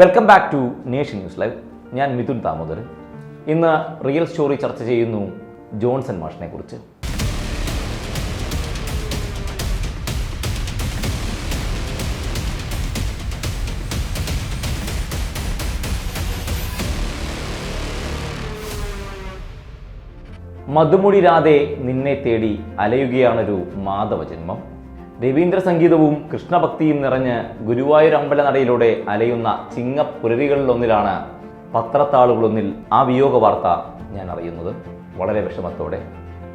Welcome back to nation news live ഞാൻ മിഥുൻ ദാമോദരൻ ഇന്ന് real story ചർച്ച ചെയ്യുന്നു ജോൺസൺ മാഷിനെ കുറിച്ച്. മധുമുടി രാധെ നിന്നെ തേടി അലയുകയാണൊരു മാധവജന്മം രവീന്ദ്ര സംഗീതവും കൃഷ്ണഭക്തിയും നിറഞ്ഞ് ഗുരുവായൂർ അമ്പലനടയിലൂടെ അലയുന്ന ചിങ്ങപ്പുരരികളിലൊന്നിലാണ് പത്രത്താളുകളൊന്നിൽ ആ വിയോഗ വാർത്ത ഞാൻ അറിയുന്നത്. വളരെ വിഷമത്തോടെ.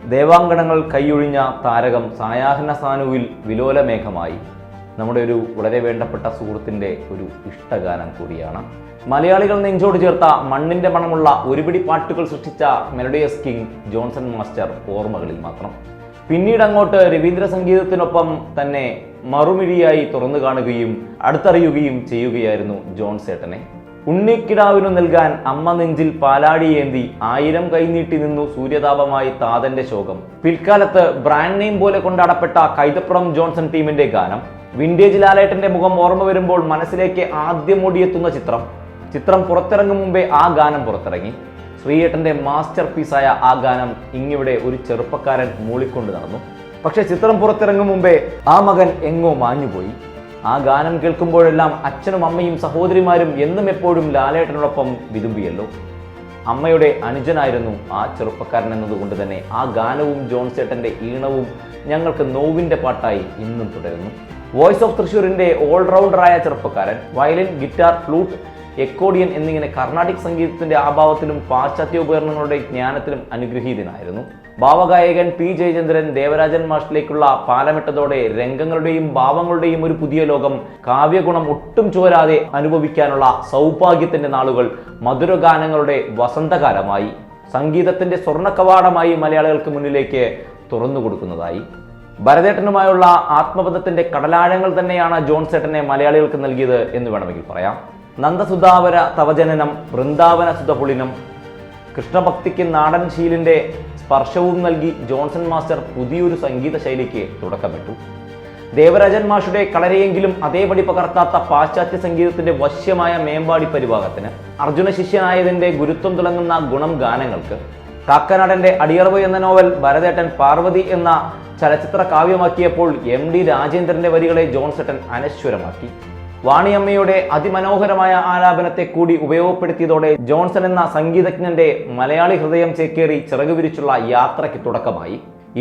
ദേവാങ്കണങ്ങൾ കൈയൊഴിഞ്ഞ താരകം സായാഹ്ന സാനുവിൽ വിലോലമേഘമായി. നമ്മുടെ ഒരു വളരെ വേണ്ടപ്പെട്ട സുഹൃത്തിന്റെ ഒരു ഇഷ്ടഗാനം കൂടിയാണ്. മലയാളികൾ നെഞ്ചോട് ചേർത്ത മണ്ണിന്റെ മണമുള്ള ഒരുപിടി പാട്ടുകൾ സൃഷ്ടിച്ച മെലഡിയസ് കിങ് ജോൺസൺ മാസ്റ്റർ ഓർമ്മകളിൽ മാത്രം. പിന്നീട് അങ്ങോട്ട് രവീന്ദ്ര സംഗീതത്തിനൊപ്പം തന്നെ മറുമിഴിയായി തുറന്നു കാണുകയും അടുത്തറിയുകയും ചെയ്യുകയായിരുന്നു ജോൺ സേട്ടനെ. ഉണ്ണിക്കിടാവിനു നൽകാൻ അമ്മ നെഞ്ചിൽ പാലാടിയേന്തി ആയിരം കൈനീട്ടി നിന്നു സൂര്യതാപമായി താതന്റെ ശോകം. പിൽക്കാലത്ത് ബ്രാൻഡ് നെയിം പോലെ കൊണ്ടാടപ്പെട്ട കൈതപ്പുറം ജോൺസൺ ടീമിന്റെ ഗാനം. വിന്റേജ് ലാലേട്ടന്റെ മുഖം ഓർമ്മ വരുമ്പോൾ മനസ്സിലേക്ക് ആദ്യം ഓടിയെത്തുന്ന ചിത്രം. ചിത്രം പുറത്തിറങ്ങും മുമ്പേ ആ ഗാനം പുറത്തിറങ്ങി. ശ്രീയേട്ടന്റെ മാസ്റ്റർ പീസായ ആ ഗാനം ഇങ്ങിവിടെ ഒരു ചെറുപ്പക്കാരൻ മൂളിക്കൊണ്ട് നടന്നു. പക്ഷെ ചിത്രം പുറത്തിറങ്ങും മുമ്പേ ആ മകൻ എങ്ങോ മാഞ്ഞുപോയി. ആ ഗാനം കേൾക്കുമ്പോഴെല്ലാം അച്ഛനും അമ്മയും സഹോദരിമാരും എന്നും എപ്പോഴും ലാലേട്ടനോടൊപ്പം വിതുമ്പിയല്ലോ. അമ്മയുടെ അനുജനായിരുന്നു ആ ചെറുപ്പക്കാരൻ എന്നതുകൊണ്ട് തന്നെ ആ ഗാനവും ജോൺസേട്ടന്റെ ഈണവും ഞങ്ങൾക്ക് നോവിന്റെ പാട്ടായി ഇന്നും തുടരുന്നു. വോയിസ് ഓഫ് തൃശ്ശൂരിന്റെ ഓൾറൗണ്ടറായ ചെറുപ്പക്കാരൻ വയലിൻ ഗിറ്റാർ ഫ്ലൂട്ട് എക്കോഡിയൻ എന്നിങ്ങനെ കർണാട്ടിക് സംഗീതത്തിന്റെ ആഭാവത്തിലും പാശ്ചാത്യ ഉപകരണങ്ങളുടെ ജ്ഞാനത്തിലും അനുഗ്രഹീതനായിരുന്നു. ഭാവഗായകൻ പി ജയചന്ദ്രൻ ദേവരാജൻ മാഷിലേക്കുള്ള പാലമിട്ടതോടെ രംഗങ്ങളുടെയും ഭാവങ്ങളുടെയും ഒരു പുതിയ ലോകം കാവ്യഗുണം ഒട്ടും ചോരാതെ അനുഭവിക്കാനുള്ള സൗഭാഗ്യത്തിന്റെ നാളുകൾ മധുരഗാനങ്ങളുടെ വസന്തകാലമായി സംഗീതത്തിന്റെ സ്വർണ കവാടമായി മലയാളികൾക്ക് മുന്നിലേക്ക് തുറന്നു കൊടുക്കുന്നതായി. ഭരതേട്ടനുമായുള്ള ആത്മബന്ധത്തിന്റെ കടലാഴങ്ങൾ തന്നെയാണ് ജോൺ സേട്ടനെ മലയാളികൾക്ക് നൽകിയത് എന്ന് വേണമെങ്കിൽ പറയാം. നന്ദസുധാവര തവജനനം വൃന്ദാവന സുധപുളിനം കൃഷ്ണഭക്തിക്ക് നാടൻ ശീലിന്റെ സ്പർശവും നൽകി ജോൺസൺ മാസ്റ്റർ പുതിയൊരു സംഗീത ശൈലിക്ക് തുടക്കമിട്ടു. ദേവരാജൻ മാഷുടെ കളരെയെങ്കിലും അതേപടി പകർത്താത്ത പാശ്ചാത്യ സംഗീതത്തിന്റെ വശ്യമായ മേമ്പാടി പരിഭാഗത്തിന് അർജുന ശിഷ്യനായതിന്റെ ഗുരുത്വം തുടങ്ങുന്ന ഗുണം ഗാനങ്ങൾക്ക് കാക്കനാടന്റെ അടിയറവ് എന്ന നോവൽ ഭരതേട്ടൻ പാർവതി എന്ന ചലച്ചിത്ര കാവ്യമാക്കിയപ്പോൾ എം ഡി രാജേന്ദ്രന്റെ വരികളെ ജോൺസട്ടൻ അനശ്വരമാക്കി. വാണിയമ്മയുടെ അതിമനോഹരമായ ആലാപനത്തെ കൂടി ഉപയോഗപ്പെടുത്തിയതോടെ ജോൺസൺ എന്ന സംഗീതജ്ഞന്റെ മലയാളി ഹൃദയം ചേക്കേറി ചിറകുവിരിച്ചുള്ള യാത്രയ്ക്ക് തുടക്കമായി.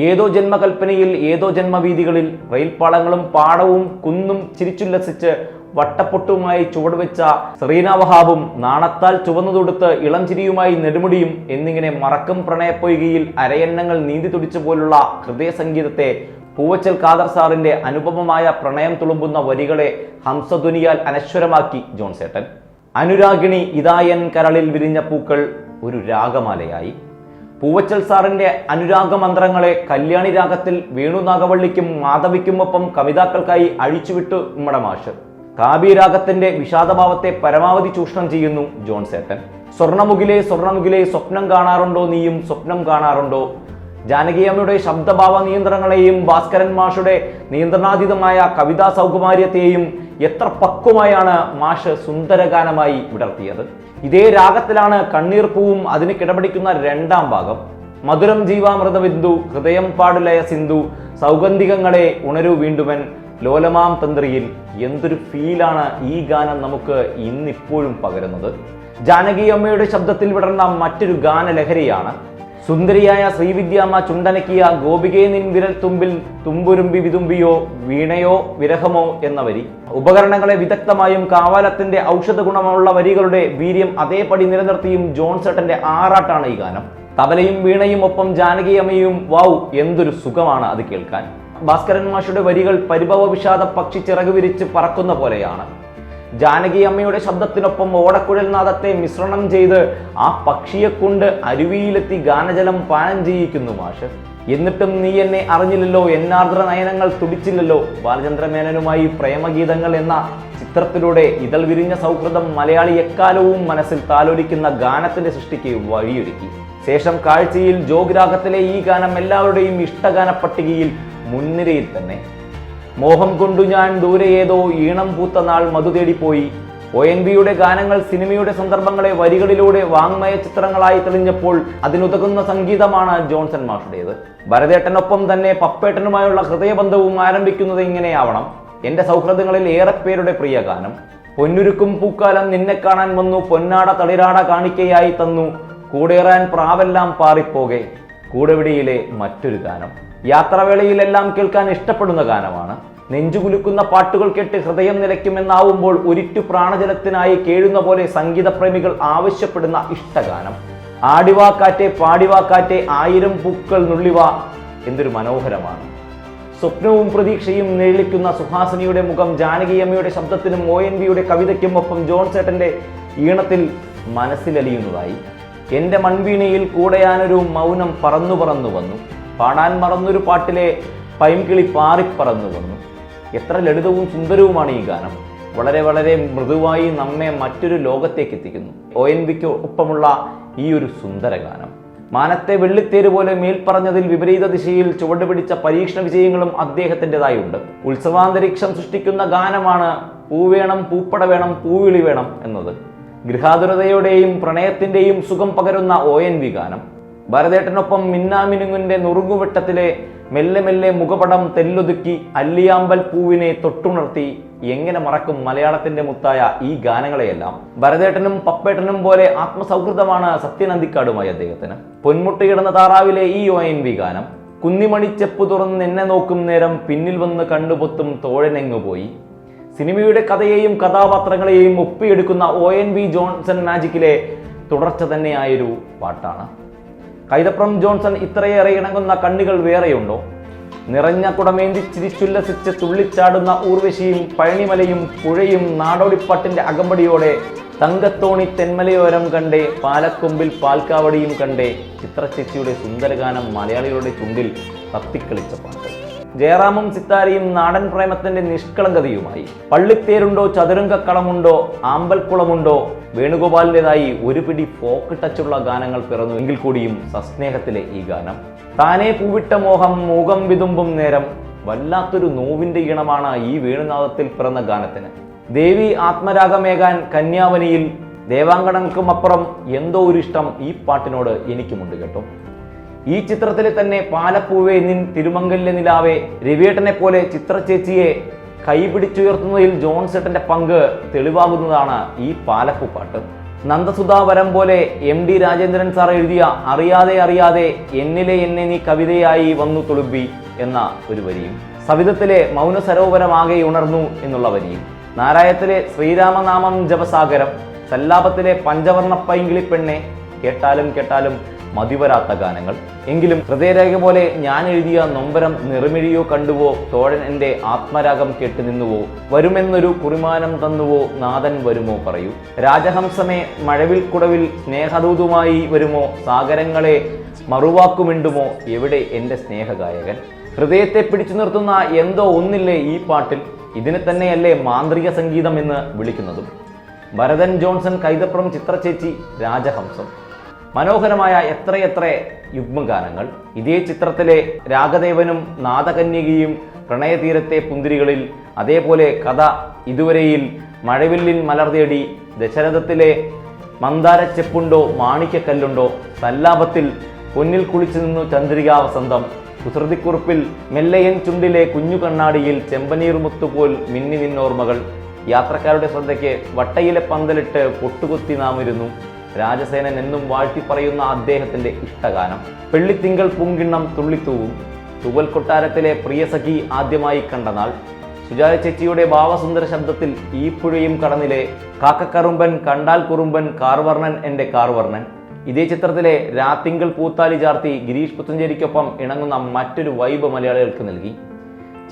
ഏതോ ജന്മകൽപ്പനയിൽ ഏതോ ജന്മവീതികളിൽ റെയിൽപാളങ്ങളും പാടവും കുന്നും ചിരിച്ചുല്ലസിച്ച് വട്ടപ്പൊട്ടുമായി ചുവടുവെച്ച സെറീന നാണത്താൽ ചുവന്നുതൊടുത്ത് ഇളം ചിരിയുമായി നെടുമുടിയും എന്നിങ്ങനെ മറക്കും പ്രണയപ്പൊയ്കയിൽ അരയന്നങ്ങൾ നീന്തി തുടിച്ചു പോലുള്ള ഹൃദയ സംഗീതത്തെ പൂവച്ചൽ ഖാദർ സാറിന്റെ അനുപമമായ പ്രണയം തുളുമ്പുന്ന വരികളെ ഹംസധ്വനിയാൽ അനശ്വരമാക്കി ജോൺസേട്ടൻ അനുരാഗിണി ഇതായൻ കരളിൽ വിരിഞ്ഞ പൂക്കൾ ഒരു രാഗമാലയായി. പൂവച്ചൽ സാറിന്റെ അനുരാഗ മന്ത്രങ്ങളെ കല്യാണി രാഗത്തിൽ വേണു നാഗവള്ളിക്കും മാധവിക്കും ഒപ്പം കവിതാക്കൾക്കായി അഴിച്ചുവിട്ടു ഉമ്മടമാഷ് കാവ്യരാഗത്തിന്റെ വിഷാദഭാവത്തെ പരമാവധി ചൂഷണം ചെയ്യുന്നു ജോൺസേട്ടൻ സ്വർണമുഖിലെ സ്വർണമുഖിലെ സ്വപ്നം കാണാറുണ്ടോ നീയും സ്വപ്നം കാണാറുണ്ടോ ജാനകിയമ്മയുടെ ശബ്ദഭാവ നിയന്ത്രണങ്ങളെയും ഭാസ്കരൻ മാഷുടെ നിയന്ത്രണാതീതമായ കവിതാ സൗകുമാര്യത്തെയും എത്ര പക്വമായാണ് മാഷ് സുന്ദരഗാനമായി വിടർത്തിയത്. ഇതേ രാഗത്തിലാണ് കണ്ണീർപ്പൂവും അതിന് കിടപിടിക്കുന്ന രണ്ടാം ഭാഗം. മധുരം ജീവാമൃതബിന്ദു ഹൃദയം പാടുലയ സിന്ധു സൗഗന്ധികങ്ങളെ ഉണരൂ വീണ്ടുമൻ ലോലമാം തന്ത്രിയിൽ എന്തൊരു ഫീലാണ് ഈ ഗാനം നമുക്ക് ഇന്നിപ്പോഴും പകരുന്നത്. ജാനകി അമ്മയുടെ ശബ്ദത്തിൽ വിടർന്ന മറ്റൊരു ഗാനലഹരിയാണ് സുന്ദരിയായ ശ്രീവിദ്യാമ്മ ചുണ്ടനക്കിയ ഗോപികയെ നിൻ വിരൽ തുമ്പിൽ തുമ്പുരുമ്പി വിതുമ്പിയോ വീണയോ വിരഹമോ എന്ന വരി. ഉപകരണങ്ങളെ വിദഗ്ധമായും കാവാലത്തിന്റെ ഔഷധ ഗുണമുള്ള വരികളുടെ വീര്യം അതേപടി നിലനിർത്തിയും ജോൺസട്ടന്റെ ആറാട്ടാണ് ഈ ഗാനം. തബലയും വീണയും ഒപ്പം ജാനകിയമ്മയും വൗ എന്തൊരു സുഖമാണ് അത് കേൾക്കാൻ. ഭാസ്കരൻ മാഷുടെ വരികൾ പരിഭവ വിഷാദ പക്ഷി ചിറകു വിരിച്ച് പറക്കുന്ന പോലെയാണ്. ജാനകി അമ്മയുടെ ശബ്ദത്തിനൊപ്പം ഓടക്കുഴൽ നാദത്തെ മിശ്രണം ചെയ്ത് ആ പക്ഷിയെ കൊണ്ട് അരുവിയിലെത്തി ഗാനജലം പാനം ചെയ്യിക്കുന്നു മാഷ്. എന്നിട്ടും നീ എന്നെ അറിഞ്ഞില്ലല്ലോ എന്നാർദ്ര നയനങ്ങൾ തുടിച്ചില്ലല്ലോ. ബാലചന്ദ്രമേനനുമായി പ്രേമഗീതങ്ങൾ എന്ന ചിത്രത്തിലൂടെ ഇതൾ വിരിഞ്ഞ സൗഹൃദം മലയാളി എക്കാലവും മനസ്സിൽ താലോലിക്കുന്ന ഗാനത്തിന്റെ സൃഷ്ടിക്ക് വഴിയൊരുക്കി. ശേഷം കാഴ്ചയിൽ ജോഗ്രാഗത്തിലെ ഈ ഗാനം എല്ലാവരുടെയും ഇഷ്ടഗാന പട്ടികയിൽ മുൻനിരയിൽ തന്നെ. മോഹം കൊണ്ടു ഞാൻ ദൂരെ ഏതോ ഈണം പൂത്ത നാൾ മധു തേടിപ്പോയി. ഒ എൻ ബിയുടെ ഗാനങ്ങൾ സിനിമയുടെ സന്ദർഭങ്ങളെ വരികളിലൂടെ വാങ്മയ ചിത്രങ്ങളായി തെളിഞ്ഞപ്പോൾ അതിനുതകുന്ന സംഗീതമാണ് ജോൺസൺ മാഷുടേത്. ഭരതേട്ടനൊപ്പം തന്നെ പപ്പേട്ടനുമായുള്ള ഹൃദയബന്ധവും ആരംഭിക്കുന്നത് ഇങ്ങനെയാവണം. എന്റെ സൗഹൃദങ്ങളിൽ ഏറെ പേരുടെ പ്രിയ ഗാനം. പൊന്നുരുക്കും പൂക്കാലം നിന്നെ കാണാൻ വന്നു പൊന്നാട തളിരാട കാണിക്കയായി തന്നു. കൂടേറാൻ പ്രാവെല്ലാം പാറിപ്പോകെ. കൂടെവിടിയിലെ മറ്റൊരു ഗാനം. യാത്രാവേളയിലെല്ലാം കേൾക്കാൻ ഇഷ്ടപ്പെടുന്ന ഗാനമാണ്. നെഞ്ചുകുലുക്കുന്ന പാട്ടുകൾ കേട്ട് ഹൃദയം നിലയ്ക്കുമെന്നാവുമ്പോൾ ഒരിറ്റു പ്രാണജലത്തിനായി കേഴുന്ന പോലെ സംഗീതപ്രേമികൾ ആവശ്യപ്പെടുന്ന ഇഷ്ടഗാനം. ആടിവാക്കാറ്റെ പാടിവാക്കാറ്റെ ആയിരം പൂക്കൾ നുള്ളിവ എന്തൊരു മനോഹരമാണ്. സ്വപ്നവും പ്രതീക്ഷയും നിഴലിക്കുന്ന സുഹാസിനിയുടെ മുഖം ജാനകിയമ്മയുടെ ശബ്ദത്തിനും ഒ എൻ വിയുടെ കവിതയ്ക്കും ഒപ്പം ജോൺ ചേട്ടന്റെ ഈണത്തിൽ മനസ്സിലലിയുന്നതായി. എന്റെ മൺവീണയിൽ കൂടെയാനൊരു മൗനം പറന്നു പറന്നു വന്നു. പാടാൻ മറന്നൊരു പാട്ടിലെ പൈംകിളി പാറിപ്പറന്നു വന്നു. എത്ര ലളിതവും സുന്ദരവുമാണ് ഈ ഗാനം. വളരെ വളരെ മൃദുവായി നമ്മെ മറ്റൊരു ലോകത്തേക്ക് എത്തിക്കുന്നു. ഒ എൻ വിക്ക് ഒപ്പമുള്ള ഈ ഒരു സുന്ദര ഗാനം. മാനത്തെ വെള്ളിത്തേര് പോലെ മേൽപ്പറഞ്ഞതിൽ വിപരീത ദിശയിൽ ചുവടുപിടിച്ച പരീക്ഷണ വിജയങ്ങളും അദ്ദേഹത്തിന്റെതായുണ്ട്. ഉത്സവാന്തരീക്ഷം സൃഷ്ടിക്കുന്ന ഗാനമാണ് പൂവേണം പൂപ്പട വേണം പൂവിളി വേണം എന്നത്. ഗൃഹാതുരതയുടെയും പ്രണയത്തിന്റെയും സുഖം പകരുന്ന ഒ എൻ വി ഗാനം. ഭരതേട്ടനൊപ്പം മിന്നാമിനുങ്ങിന്റെ നുറുങ്ങുവെട്ടത്തിലെ മെല്ലെ മെല്ലെ മുഖപടം തെല്ലൊതുക്കി അല്ലിയാമ്പൽ പൂവിനെ തൊട്ടുണർത്തി എങ്ങനെ മറക്കും മലയാളത്തിന്റെ മുത്തായ ഈ ഗാനങ്ങളെയെല്ലാം. ഭരതേട്ടനും പപ്പേട്ടനും പോലെ ആത്മസൗഹൃദമാണ് സത്യനന്ദിക്കാടുമായി അദ്ദേഹത്തിന്. പൊന്മുട്ടയിടുന്ന താറാവിലെ ഈ ഒ എൻ വി ഗാനം. കുന്നിമണി ചെപ്പ് തുറന്ന് എന്നെ നോക്കും നേരം പിന്നിൽ വന്ന് കണ്ടുപൊത്തും തോഴനെങ്ങു പോയി. സിനിമയുടെ കഥയെയും കഥാപാത്രങ്ങളെയും ഒപ്പിയെടുക്കുന്ന ഒ എൻ വി ജോൺസൺ മാജിക്കിലെ തുടർച്ച തന്നെയായൊരു പാട്ടാണ്. കൈതപ്രം ജോൺസൺ ഇത്രയേറെ ഇണങ്ങുന്ന കണ്ണുകൾ വേറെയുണ്ടോ? നിറഞ്ഞ കുടമേന്തി ചിരിച്ചുല്ലസിച്ച് തുള്ളിച്ചാടുന്ന ഊർവശിയും പഴനിമലയും പുഴയും നാടോടിപ്പാട്ടിന്റെ അകമ്പടിയോടെ തങ്കത്തോണി തെന്മലയോരം കണ്ടേ പാലക്കൊമ്പിൽ പാൽക്കാവടിയും കണ്ടേ ചിത്രചേച്ചിയുടെ സുന്ദരഗാനം മലയാളികളുടെ ചുണ്ടിൽ തത്തിക്കളിച്ച പാട്ട്. ജയറാമും സിത്താരയും നാടൻ പ്രേമത്തിന്റെ നിഷ്കളങ്കതയുമായി. പള്ളിത്തേരുണ്ടോ ചതുരംഗക്കളമുണ്ടോ ആമ്പൽക്കുളമുണ്ടോ വേണുഗോപാലിന്റെതായി ഒരു പിടി ഫോക്ക് ടച്ചുള്ള ഗാനങ്ങൾ പിറന്നു. എങ്കിൽ കൂടിയും സസ്നേഹത്തിലെ ഈ ഗാനം. താനേ പൂവിട്ട മോഹം മൂകം വിതുമ്പും നേരം വല്ലാത്തൊരു നോവിന്റെ ഈണമാണ് ഈ വേണുനാഥത്തിൽ പിറന്ന ഗാനത്തിന്. ദേവി ആത്മരാഗമേകാൻ കന്യാവനിയിൽ ദേവാങ്കണങ്ങൾക്കും അപ്പുറം എന്തോ ഒരു ഇഷ്ടം ഈ പാട്ടിനോട് എനിക്കുമുണ്ട് കേട്ടോ. ഈ ചിത്രത്തിലെ തന്നെ പാലപ്പൂവേ നിൻ തിരുമംഗല്യ നിലാവേ രവിയേട്ടനെ പോലെ ചിത്രചേച്ചിയെ കൈപിടിച്ചുയർത്തുന്നതിൽ ജോൺസെട്ടന്റെ പങ്ക് തെളിവാകുന്നതാണ് ഈ പാലപ്പൂ പാട്ട്. നന്ദസുധാവരം പോലെ എം ഡി രാജേന്ദ്രൻ സാർ എഴുതിയ അറിയാതെ അറിയാതെ എന്നിലെ എന്നെ നീ കവിതയായി വന്നു തുളുമ്പി എന്ന ഒരു വരിയും. സവിധത്തിലെ മൗന സരോവരമാകെ ഉണർന്നു എന്നുള്ള വരിയും. നാരായത്തിലെ ശ്രീരാമനാമം ജപസാഗരം സല്ലാപത്തിലെ പഞ്ചവർണ പൈങ്കിളി പെണ്ണെ കേട്ടാലും കേട്ടാലും മതിവരാത്ത ഗാനങ്ങൾ. എങ്കിലും ഹൃദയരേഖ പോലെ ഞാൻ എഴുതിയ നൊമ്പരം നിറമിഴിയോ കണ്ടുവോ തോഴൻ എന്റെ ആത്മരാഗം കേട്ട് നിന്നുവോ വരുമെന്നൊരു കുറിമാനം തന്നുവോ നാഥൻ വരുമോ പറയൂ. രാജഹംസമേ മഴവിൽ കുടവിൽ സ്നേഹദൂതുമായി വരുമോ സാഗരങ്ങളെ മറുവാക്കുമിണ്ടുമോ എവിടെ എന്റെ സ്നേഹഗായകൻ? ഹൃദയത്തെ പിടിച്ചു നിർത്തുന്ന എന്തോ ഒന്നില്ലേ ഈ പാട്ടിൽ? ഇതിനെ തന്നെയല്ലേ മാന്ത്രിക സംഗീതം എന്ന് വിളിക്കുന്നതും. ഭരതൻ ജോൺസൺ കൈതപ്രം ചിത്രചേച്ചി രാജഹംസം. മനോഹരമായ എത്രയെത്ര യുഗ്മഗാനങ്ങൾ ഇതേ ചിത്രത്തിലെ രാഗദേവനും നാദകന്യകയും പ്രണയതീരത്തെ പുന്തിരികളിൽ അതേപോലെ കഥ ഇതുവരെയിൽ മഴവില്ലിൻ മലർ തേടി ദശരഥത്തിലെ മന്ദാരച്ചെപ്പുണ്ടോ മാണിക്കക്കല്ലുണ്ടോ സല്ലാപത്തിൽ പൊന്നിൽ കുളിച്ചു നിന്നു ചന്ദ്രികാ വസന്തം കുസൃതിക്കുറിപ്പിൽ മെല്ലയൻ ചുണ്ടിലെ കുഞ്ഞു കണ്ണാടിയിൽ ചെമ്പനീർ മുത്തുപോൽ മിന്നി നിന്നോർമകൾ യാത്രക്കാരുടെ ശ്രദ്ധയ്ക്ക് വട്ടയിലെ പന്തലിട്ട് പൊട്ടുകുത്തി നാം ഇരുന്നു. രാജസേനൻ എന്നും വാഴ്ത്തി പറയുന്ന അദ്ദേഹത്തിന്റെ ഇഷ്ടഗാനം. പെള്ളിത്തിങ്കൾ പൂങ്കിണ്ണം തുള്ളിത്തൂവും. തുവൽ കൊട്ടാരത്തിലെ പ്രിയസഖി ആദ്യമായി കണ്ട നാൾ. സുജാത ചേച്ചിയുടെ ഭാവസുന്ദര ശബ്ദത്തിൽ ഈ പുഴയും കടന്നിലെ കാക്കക്കറുമ്പൻ കണ്ടാൽ കുറുമ്പൻ കാർവർണൻ എന്റെ കാർവർണൻ. ഇതേ ചിത്രത്തിലെ രാത്തിങ്കൾ പൂത്താലി ചാർത്തി ഗിരീഷ് പുത്തഞ്ചേരിക്കൊപ്പം ഇണങ്ങുന്ന മറ്റൊരു വൈബ് മലയാളികൾക്ക് നൽകി.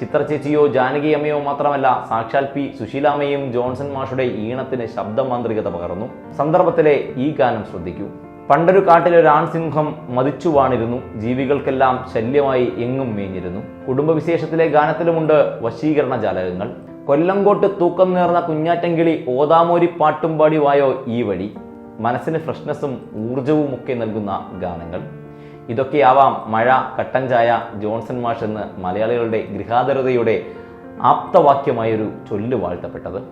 ചിത്രചേച്ചിയോ ജാനകി അമ്മയോ മാത്രമല്ല സാക്ഷാൽ പി സുശീലാമ്മയും ജോൺസൺ മാഷുടെ ഈണത്തിന് ശബ്ദമാന്ത്രികത പകർന്നു. സന്ദർഭത്തിലെ ഈ ഗാനം ശ്രദ്ധിക്കൂ. പണ്ടൊരു കാട്ടിലെ ഒരു ആൺസിംഹം മതിച്ചു വാണിരുന്നു. ജീവികൾക്കെല്ലാം ശല്യമായി എങ്ങും മേഞ്ഞിരുന്നു. കുടുംബവിശേഷത്തിലെ ഗാനത്തിലുമുണ്ട് വശീകരണ ജാലകങ്ങൾ. കൊല്ലങ്കോട്ട് തൂക്കം നേർന്ന കുഞ്ഞാറ്റങ്കിളി ഓതാമോരി പാട്ടും പാടി വായോ ഈ വഴി. മനസ്സിന് ഫ്രഷ്നസ്സും ഊർജവും ഒക്കെ നൽകുന്ന ഗാനങ്ങൾ. ഇതൊക്കെയാവാം മഴ കട്ടൻ ചായ ജോൺസൺ മാഷ് എന്ന് മലയാളികളുടെ ഗൃഹാതരതയുടെ ആപ്തവാക്യമായൊരു ചൊല്ല് വാഴ്ത്തപ്പെട്ടത്.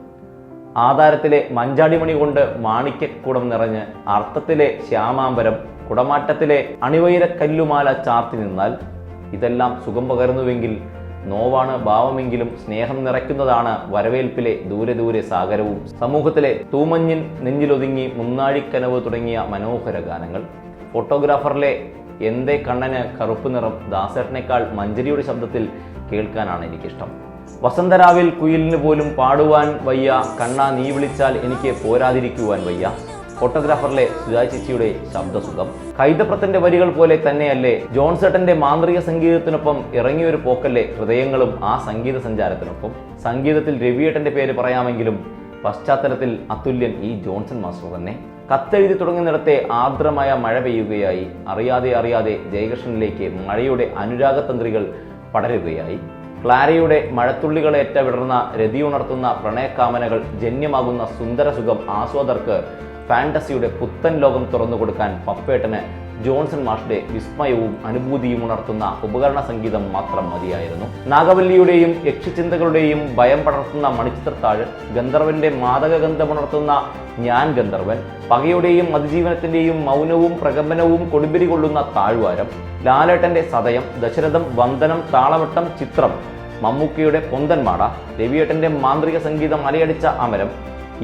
ആധാരത്തിലെ മഞ്ചാടിമണി കൊണ്ട് മാണിക്യക്കുടം നിറഞ്ഞ് അർത്ഥത്തിലെ ശ്യാമാംബരം കുടമാറ്റത്തിലെ അണിവൈരക്കല്ലുമാല ചാർത്തി നിന്നാൽ ഇതെല്ലാം സുഖം പകരുന്നുവെങ്കിൽ നോവാണ് ഭാവമെങ്കിലും സ്നേഹം നിറയ്ക്കുന്നതാണ് വരവേൽപ്പിലെ ദൂരെ ദൂരെ സാഗരവും. സമൂഹത്തിലെ തൂമഞ്ഞിൻ നെഞ്ചിലൊതുങ്ങി മുന്നാഴിക്കനവ് തുടങ്ങിയ മനോഹര ഗാനങ്ങൾ. ഫോട്ടോഗ്രാഫറിലെ എന്തേ കണ്ണന് കറുപ്പ് നിറം ദാസേട്ടനേക്കാൾ മഞ്ചരിയുടെ ശബ്ദത്തിൽ കേൾക്കാനാണ് എനിക്കിഷ്ടം. വസന്തരാവിൽ കുയിലിന് പോലും പാടുവാൻ വയ്യ. കണ്ണ നീ വിളിച്ചാൽ എനിക്ക് പോരാതിരിക്കുവാൻ വയ്യ. ഫോട്ടോഗ്രാഫറിലെ സുജാ ചേച്ചിയുടെ ശബ്ദസുഖം. കൈതപ്രത്തിന്റെ വരികൾ പോലെ തന്നെയല്ലേ ജോൺസേട്ടന്റെ മാന്ത്രിക സംഗീതത്തിനൊപ്പം ഇറങ്ങിയൊരു പോക്കല്ലേ ഹൃദയങ്ങളും ആ സംഗീത സഞ്ചാരത്തിനൊപ്പം. സംഗീതത്തിൽ രവിയേട്ടന്റെ പേര് പറയാമെങ്കിലും പശ്ചാത്തലത്തിൽ അതുല്യൻ ഈ ജോൺസൺ മാസ്റ്റർ തന്നെ. കത്തെഴുതി തുടങ്ങുന്നിടത്തെ ആർദ്രമായ മഴ പെയ്യുകയായി. അറിയാതെ അറിയാതെ ജയകൃഷ്ണനിലേക്ക് മഴയുടെ അനുരാഗതന്ത്രികൾ പടരുകയായി. ക്ലാരയുടെ മഴത്തുള്ളികളേറ്റ വിടർന്ന രതിയുണർത്തുന്ന പ്രണയകാമനകൾ ജന്യമാകുന്ന സുന്ദരസുഖം ആസ്വാദർക്ക് ഫാന്റസിയുടെ പുത്തൻ ലോകം തുറന്നു കൊടുക്കാൻ പപ്പേട്ടന് ജോൺസൺ മാഷ്ടെ വിസ്മയവും അനുഭൂതിയും ഉണർത്തുന്ന ഉപകരണ സംഗീതം മാത്രം മതിയായിരുന്നു. നാഗവല്ലിയുടെയും യക്ഷിചിന്തകളുടെയും ഭയം പടർത്തുന്ന മണിച്ചിത്രത്താഴ് ഗന്ധർവന്റെ മാതകഗന്ധമുണർത്തുന്ന ഞാൻ ഗന്ധർവൻ പകയുടെയും അതിജീവനത്തിന്റെയും മൗനവും പ്രകമ്പനവും കൊടുമ്പിരി കൊള്ളുന്ന താഴ്വാരം ലാലേട്ടന്റെ സതയം ദശരഥം വന്ദനം താളവട്ടം ചിത്രം മമ്മൂക്കയുടെ പൊന്തൻമാട രവിയേട്ടന്റെ മാന്ത്രിക സംഗീതം അലയടിച്ച അമരം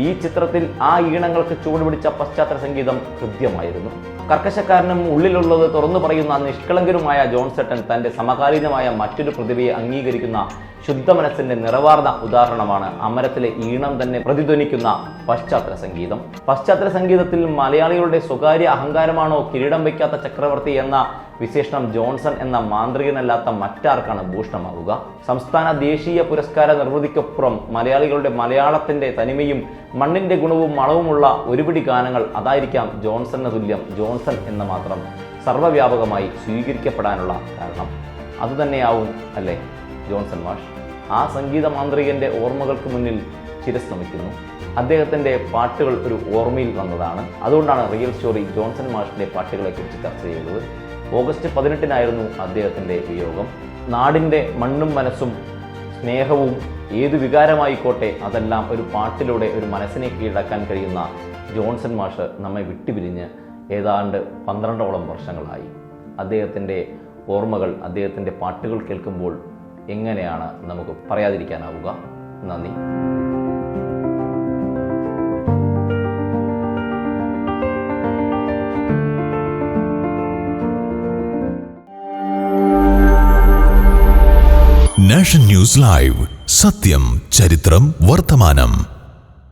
ഈ ചിത്രത്തിൽ ആ ഈണങ്ങൾക്ക് ചൂടുപിടിച്ച പശ്ചാത്തല സംഗീതം ഹൃദ്യമായിരുന്നു. കർക്കശക്കാരനും ഉള്ളിലുള്ളത് തുറന്നു പറയുന്ന നിഷ്കളങ്കരുമായ ജോൺസെട്ടൻ തന്റെ സമകാലീനമായ മറ്റൊരു പ്രതിഭയെ അംഗീകരിക്കുന്ന ശുദ്ധ മനസ്സിന്റെ നിറവാർന്ന ഉദാഹരണമാണ് അമരത്തിലെ ഈണം തന്നെ പ്രതിധ്വനിക്കുന്ന പശ്ചാത്തല സംഗീതം. പശ്ചാത്തല സംഗീതത്തിൽ മലയാളികളുടെ സ്വകാര്യ അഹങ്കാരമാണോ കിരീടം വയ്ക്കാത്ത ചക്രവർത്തി എന്ന വിശേഷണം ജോൺസൺ എന്ന മാന്ത്രികനല്ലാത്ത മറ്റാർക്കാണ് ഭൂഷണമാവുക? സംസ്ഥാന ദേശീയ പുരസ്കാര നിർവൃതിക്കപ്പുറം മലയാളികളുടെ മലയാളത്തിന്റെ തനിമയും മണ്ണിന്റെ ഗുണവും മണവുമുള്ള ഒരുപിടി ഗാനങ്ങൾ അതായിരിക്കാം ജോൺസണിന് തുല്യം. ജോൺസൺ എന്ന മാത്രം സർവവ്യാപകമായി സ്വീകരിക്കപ്പെടാനുള്ള കാരണം. അതുതന്നെയാവും അല്ലേ? ജോൺസൺ മാഷ്. ആ സംഗീത മാന്ത്രികന്റെ ഓർമ്മകൾക്ക് മുന്നിൽ ചിരശ്രമിക്കുന്നു. അദ്ദേഹത്തിന്റെ പാട്ടുകൾ ഒരു ഓർമ്മയിൽ വന്നതാണ്. അതുകൊണ്ടാണ് റിയൽ സ്റ്റോറി ജോൺസൺ മാഷിന്റെ പാട്ടുകളെക്കുറിച്ച് ചർച്ച ചെയ്തത്. ഓഗസ്റ്റ് പതിനെട്ടിനായിരുന്നു അദ്ദേഹത്തിന്റെ വിയോഗം. നാടിന്റെ മണ്ണും മനസ്സും സ്നേഹവും ഏതു വികാരമായിക്കോട്ടെ അതെല്ലാം ഒരു പാട്ടിലൂടെ ഒരു മനസ്സിനെ കീഴടക്കാൻ കഴിയുന്ന ജോൺസൺ മാഷ് നമ്മെ വിട്ടുപിരിഞ്ഞ് ഏതാണ്ട് പന്ത്രണ്ടോളം വർഷങ്ങളായി. അദ്ദേഹത്തിന്റെ ഓർമ്മകൾ അദ്ദേഹത്തിന്റെ പാട്ടുകൾ കേൾക്കുമ്പോൾ എങ്ങനെയാണ് നമുക്ക് പറയാതിരിക്കാനാവുക? നന്ദി. Nation news live. സത്യം ചരിത്രം വർത്തമാനം.